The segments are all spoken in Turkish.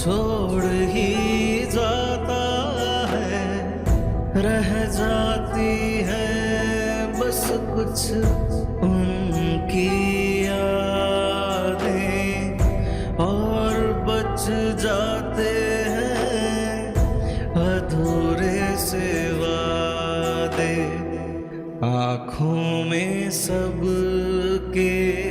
छोड़ ही जाता है। रह जाती है बस कुछ उनकी यादें। और बच जाते हैं अधूरे से वादे। आँखों में सब के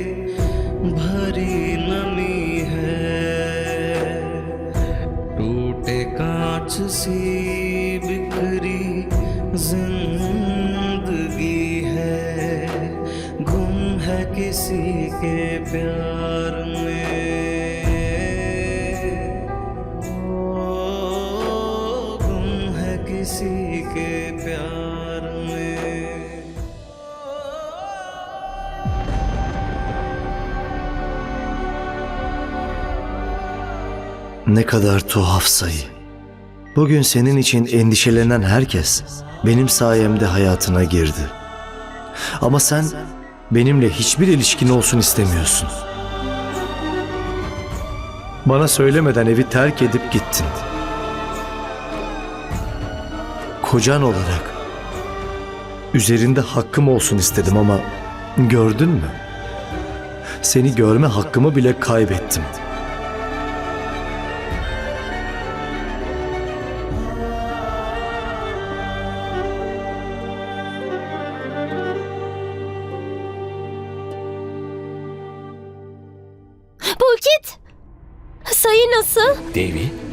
के प्यार में ओ, गुम है किसी के प्यार में Ne kadar tuhaf sayı. Bugün senin için endişelenen herkes benim sayemde hayatına girdi. Ama sen benimle hiçbir ilişkin olsun istemiyorsun. Bana söylemeden evi terk edip gittin. Kocan olarak üzerinde hakkım olsun istedim ama gördün mü? Seni görme hakkımı bile kaybettim.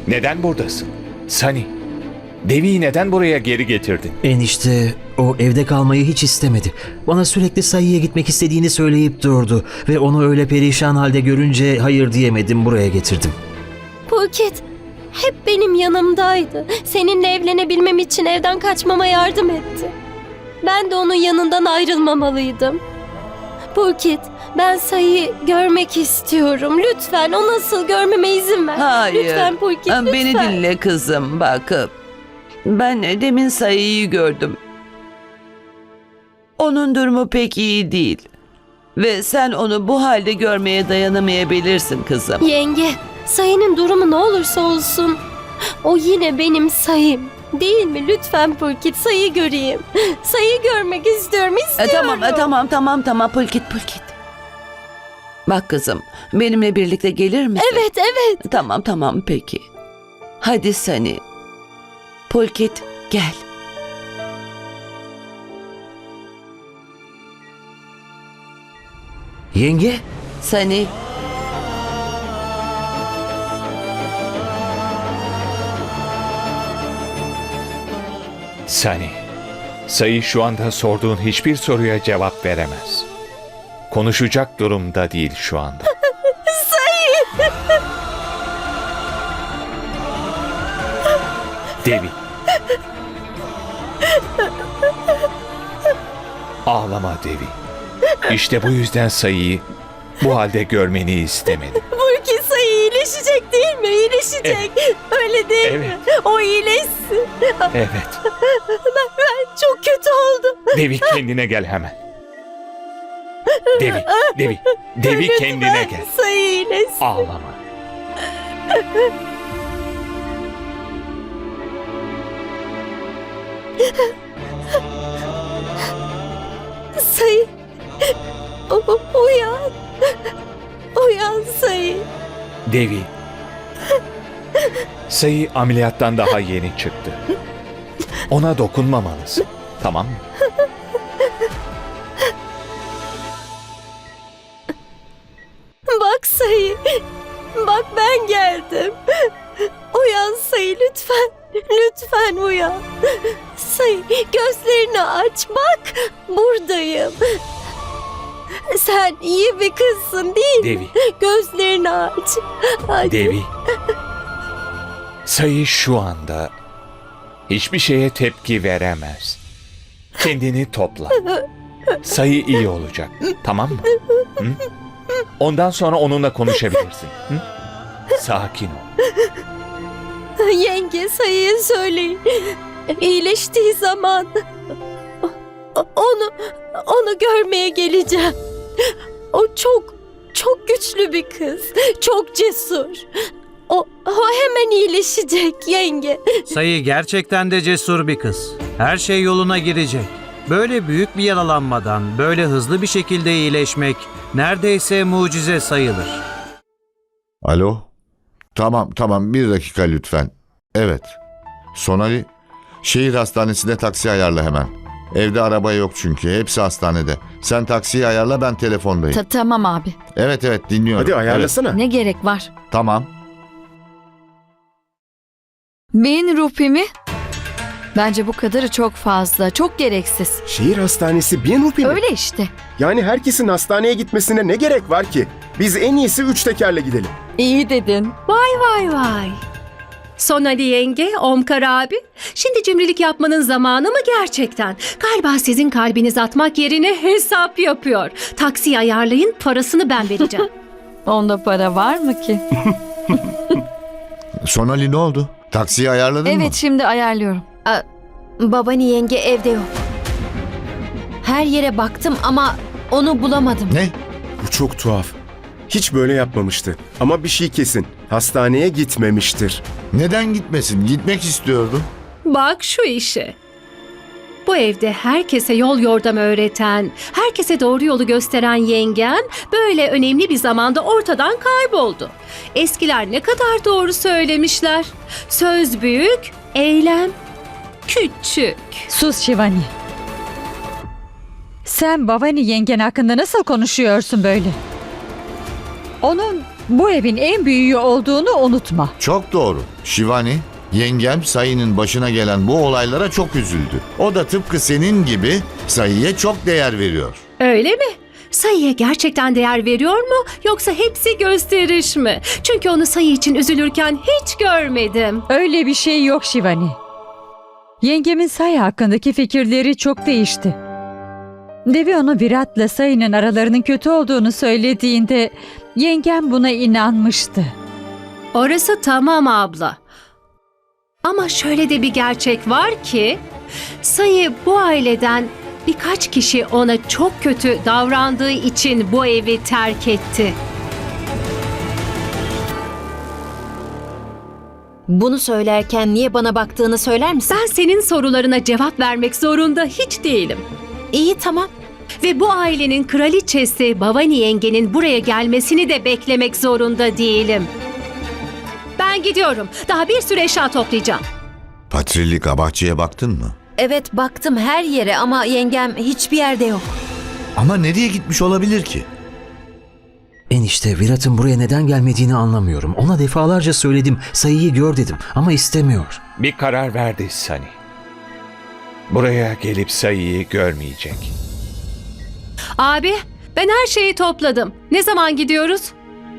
Neden buradasın? Sani, Devi'yi neden buraya geri getirdin? Enişte o evde kalmayı hiç istemedi. Bana sürekli sayıya gitmek istediğini söyleyip durdu ve onu öyle perişan halde görünce hayır diyemedim buraya getirdim. Pulkit hep benim yanımdaydı. Seninle evlenebilmem için evden kaçmama yardım etti. Ben de onun yanından ayrılmamalıydım. Pulkit, ben sayıyı görmek istiyorum. Lütfen o nasıl görmeme izin ver. Hayır. Lütfen Pulkit, lütfen. Beni dinle kızım bak. Ben demin sayıyı gördüm. Onun durumu pek iyi değil. Ve sen onu bu halde görmeye dayanamayabilirsin kızım. Yenge, sayının durumu ne olursa olsun. O yine benim sayım. Değil mi? Lütfen Pulkit sayı göreyim. Sayı görmek istiyorum, E, istiyorum. tamam, e, tamam, tamam, tamam. Pulkit, pulkit. Bak kızım, benimle birlikte gelir misin? Evet, evet. Tamam, tamam, peki. Hadi Sani. Pulkit, gel. Yenge, Sani. Sani, Sayı şu anda sorduğun hiçbir soruya cevap veremez. Konuşacak durumda değil şu anda. Sayı! Devi. Ağlama Devi. İşte bu yüzden sayıyı bu halde görmeni istemedim. Pulkit sayı iyileşecek değil mi? İyileşecek. Öyle değil mi? Evet. O iyileşsin. Evet. Ben, ben çok kötü oldum. Devi kendine gel hemen. Devi, Devi, Devi kendine gel. Sayı iyileşsin. Ağlama. Sayı. Uyan. Uyan sayı. Devi. Sayı ameliyattan daha yeni çıktı. Ona dokunmamalısın. Tamam mı? Sayı. Bak ben geldim. Uyan sayı lütfen. Lütfen uyan. Sayı gözlerini aç bak. Buradayım. Sen iyi bir kızsın değil mi? Devi. Gözlerini aç. Hadi. Devi. Sayı şu anda hiçbir şeye tepki veremez. Kendini topla. Sayı iyi olacak. Tamam mı? Hı? Ondan sonra onunla konuşabilirsin. Hı? Sakin ol. Yenge sayıyı söyleyin. İyileştiği zaman onu onu görmeye geleceğim. O çok çok güçlü bir kız. Çok cesur. O, o hemen iyileşecek yenge. Sayı gerçekten de cesur bir kız. Her şey yoluna girecek. Böyle büyük bir yaralanmadan böyle hızlı bir şekilde iyileşmek neredeyse mucize sayılır. Alo? Tamam tamam bir dakika lütfen. Evet. Sonali şehir hastanesine taksi ayarla hemen. Evde araba yok çünkü hepsi hastanede. Sen taksiyi ayarla ben telefondayım. Ta- tamam abi. evet evet dinliyorum. Hadi ayarlasana. Ne gerek var? Evet, tamam. Bin rupi mi? Bence bu kadarı çok fazla, çok gereksiz. Şehir hastanesi bin rupi mi? Öyle işte. Yani herkesin hastaneye gitmesine ne gerek var ki? Biz en iyisi üç tekerle gidelim. İyi dedin. Vay vay. Sonali yenge, Omkar abi. Şimdi cimrilik yapmanın zamanı mı gerçekten? Galiba sizin kalbiniz atmak yerine hesap yapıyor. Taksi ayarlayın, parasını ben vereceğim. Onda para var mı ki? Sonali ne oldu? Taksiyi ayarladın mı? evet şimdi ayarlıyorum. Babani yenge evde yok. Her yere baktım ama onu bulamadım. Ne? Bu çok tuhaf. Hiç böyle yapmamıştı. Ama bir şey kesin. Hastaneye gitmemiştir. Neden gitmesin? Gitmek istiyordu. Bak şu işe. Bu evde herkese yol yordam öğreten, herkese doğru yolu gösteren yengem böyle önemli bir zamanda ortadan kayboldu. Eskiler ne kadar doğru söylemişler. Söz büyük, eylem küçük. Sus Şivani. Sen Bavani yengen hakkında nasıl konuşuyorsun böyle? Onun bu evin en büyüğü olduğunu unutma. Çok doğru. Şivani, yengem Sayı'nın başına gelen bu olaylara çok üzüldü. O da tıpkı senin gibi Sayı'ya çok değer veriyor. Öyle mi? Sayıya gerçekten değer veriyor mu yoksa hepsi gösteriş mi? Çünkü onu sayı için üzülürken hiç görmedim. Öyle bir şey yok Şivani. Yengemin Say hakkındaki fikirleri çok değişti. Devi onu Virat'la Say'ın aralarının kötü olduğunu söylediğinde yengem buna inanmıştı. Orası tamam abla. Ama şöyle de bir gerçek var ki Sayı bu aileden birkaç kişi ona çok kötü davrandığı için bu evi terk etti. Bunu söylerken niye bana baktığını söyler misin? Ben senin sorularına cevap vermek zorunda hiç değilim. İyi tamam. Ve bu ailenin kraliçesi Bavani yengenin buraya gelmesini de beklemek zorunda değilim. Ben gidiyorum. Daha bir sürü eşya toplayacağım. Patrillik bahçeye baktın mı? Evet baktım her yere ama yengem hiçbir yerde yok. Ama nereye gitmiş olabilir ki? Enişte Virat'ın buraya neden gelmediğini anlamıyorum. Ona defalarca söyledim. Sayıyı gör dedim ama istemiyor. Bir karar verdi Sani. Buraya gelip sayıyı görmeyecek. Abi, ben her şeyi topladım. Ne zaman gidiyoruz?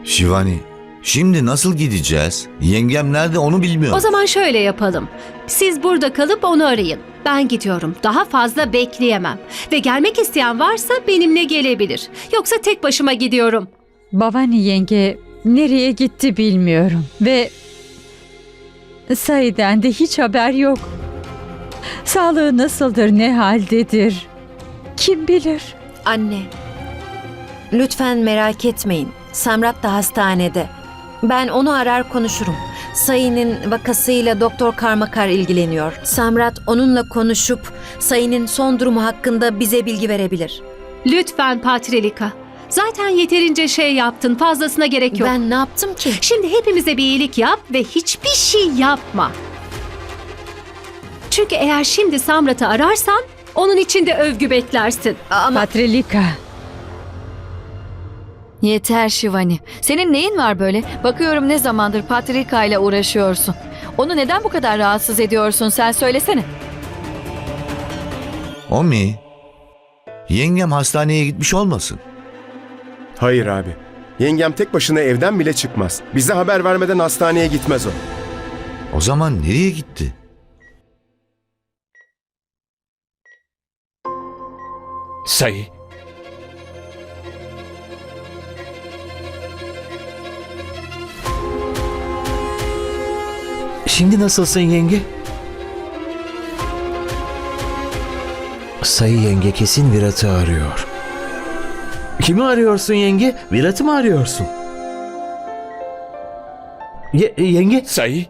Şivani, şimdi nasıl gideceğiz? Yengem nerede onu bilmiyorum. O zaman şöyle yapalım. Siz burada kalıp onu arayın. Ben gidiyorum. Daha fazla bekleyemem. Ve gelmek isteyen varsa benimle gelebilir. Yoksa tek başıma gidiyorum. Bavani yenge nereye gitti bilmiyorum ve Say'den de hiç haber yok. Sağlığı nasıldır, ne haldedir? Kim bilir? Anne. Lütfen merak etmeyin. Samrat da hastanede. Ben onu arar konuşurum. Sayı'nın vakasıyla Doktor Karmakar ilgileniyor. Samrat onunla konuşup Sayı'nın son durumu hakkında bize bilgi verebilir. Lütfen Patrilika. Zaten yeterince şey yaptın. Fazlasına gerek yok. Ben ne yaptım ki? Şimdi hepimize bir iyilik yap ve hiçbir şey yapma. Çünkü eğer şimdi Samrat'ı ararsan onun için de övgü beklersin. Ama Patrilika. Yeter Şivani. Senin neyin var böyle? Bakıyorum ne zamandır Patrika ile uğraşıyorsun. Onu neden bu kadar rahatsız ediyorsun sen söylesene. O mi? Yengem hastaneye gitmiş olmasın? Hayır abi. Yengem tek başına evden bile çıkmaz. Bize haber vermeden hastaneye gitmez o. O zaman nereye gitti? Sayı, Şimdi nasılsın yenge? Sayı yenge kesin Virat'ı arıyor. Kimi arıyorsun yenge? Virat'ı mı arıyorsun? Ye- yenge? Sayı.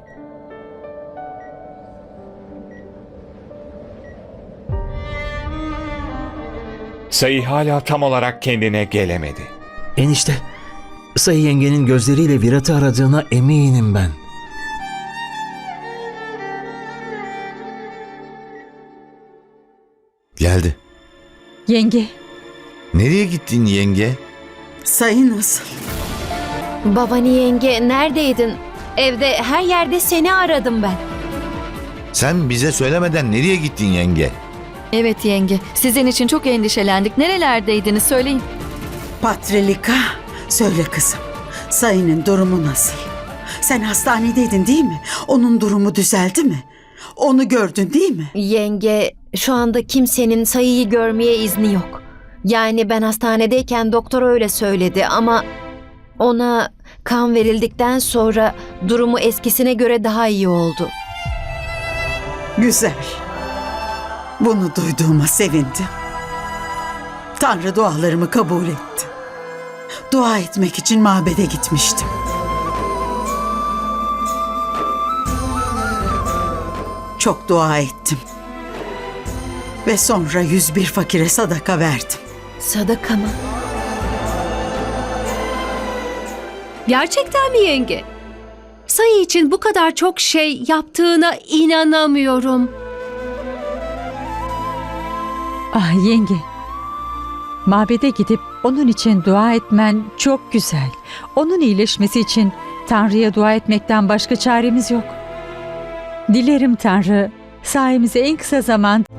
Sayı hala tam olarak kendine gelemedi. Enişte. Sayı yengenin gözleriyle Virat'ı aradığına eminim ben. Geldi. Yenge, Nereye gittin yenge? Sayı nasıl? Babani yenge neredeydin? Evde her yerde seni aradım ben. Sen bize söylemeden nereye gittin yenge? Evet yenge, sizin için çok endişelendik. Nerelerdeydiniz söyleyin. Patrilika, söyle kızım. Sayı'nın durumu nasıl? Sen hastanedeydin değil mi? Onun durumu düzeldi mi? Onu gördün değil mi? Yenge, şu anda kimsenin sayıyı görmeye izni yok. Yani ben hastanedeyken doktor öyle söyledi ama ona kan verildikten sonra durumu eskisine göre daha iyi oldu. Güzel. Bunu duyduğuma sevindim. Tanrı dualarımı kabul etti. Dua etmek için mabede gitmiştim. Çok dua ettim. Ve sonra 101 fakire sadaka verdim. Sadaka mı? Gerçekten mi yenge? Sayı için bu kadar çok şey yaptığına inanamıyorum. ah yenge. Mabede gidip onun için dua etmen çok güzel. Onun iyileşmesi için Tanrı'ya dua etmekten başka çaremiz yok. Dilerim Tanrı sayemize en kısa zamanda